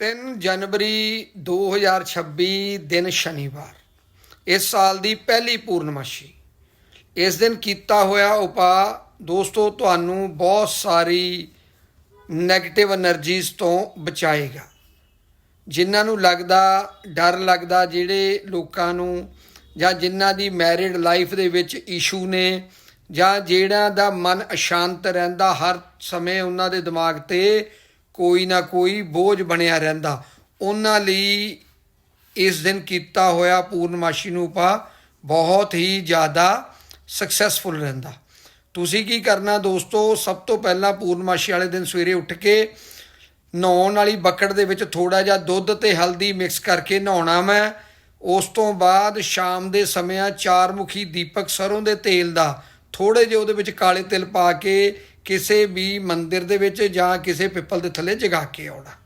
3 ਜਨਵਰੀ 2026 ਦਿਨ ਸ਼ਨੀਵਾਰ। ਇਸ ਸਾਲ ਦੀ ਪਹਿਲੀ ਪੂਰਨਮਾਸ਼ੀ। ਇਸ ਦਿਨ ਕੀਤਾ ਹੋਇਆ ਉਪਾਅ ਦੋਸਤੋ, ਤੁਹਾਨੂੰ ਬਹੁਤ ਸਾਰੀ ਨੈਗੇਟਿਵ એનર્ਜੀਜ਼ ਤੋਂ ਬਚਾਏਗਾ। ਜਿਨ੍ਹਾਂ ਨੂੰ ਲੱਗਦਾ, ਡਰ ਲੱਗਦਾ, ਜਿਹੜੇ ਲੋਕਾਂ ਨੂੰ ਜਾਂ ਜਿਨ੍ਹਾਂ ਦੀ ਮੈਰਿਡ ਲਾਈਫ ਦੇ ਵਿੱਚ ਇਸ਼ੂ ਨੇ ਜਾਂ ਜਿਹੜਾ ਦਾ ਮਨ ਅਸ਼ਾਂਤ ਰਹਿੰਦਾ ਹਰ ਸਮੇਂ ਉਹਨਾਂ ਦੇ ਦਿਮਾਗ ਤੇ ਕੋਈ ਨਾ ਕੋਈ ਬੋਝ ਬਣਿਆ ਰਹਿੰਦਾ। ਉਹਨਾਂ ਲਈ ਇਸ ਦਿਨ ਕੀਤਾ ਹੋਇਆ ਪੂਰਨਮਾਸ਼ੀ ਨੂੰ ਉਪਾ ਬਹੁਤ ਹੀ ਜ਼ਿਆਦਾ ਸਕਸੈਸਫੁਲ ਰਹਿੰਦਾ। ਤੁਸੀਂ ਕੀ ਕਰਨਾ ਦੋਸਤੋ, ਸਭ ਤੋਂ ਪਹਿਲਾਂ ਪੂਰਨਮਾਸ਼ੀ ਵਾਲੇ ਦਿਨ ਸਵੇਰੇ ਉੱਠ ਕੇ ਨਹਾਉਣ ਵਾਲੀ ਬੱਕਟ ਦੇ ਵਿੱਚ ਥੋੜਾ ਜਿਹਾ ਦੁੱਧ ਤੇ ਹਲਦੀ ਮਿਕਸ ਕਰਕੇ ਨਹਾਉਣਾ ਮੈਂ। ਉਸ ਤੋਂ ਬਾਅਦ ਸ਼ਾਮ ਦੇ ਸਮਿਆਂ ਚਾਰ ਮੁਖੀ ਦੀਪਕ ਸਰੋਂ ਦੇ ਤੇਲ ਦਾ ਥੋੜੇ ਜਿਹੇ ਉਹਦੇ ਵਿੱਚ ਕਾਲੇ ਤਿਲ ਪਾ ਕੇ ਕਿਸੇ ਵੀ ਮੰਦਿਰ ਦੇ ਵਿੱਚ ਜਾਂ ਕਿਸੇ ਪਿੱਪਲ ਦੇ ਥੱਲੇ ਜਗਾ ਕੇ ਆਉਣਾ।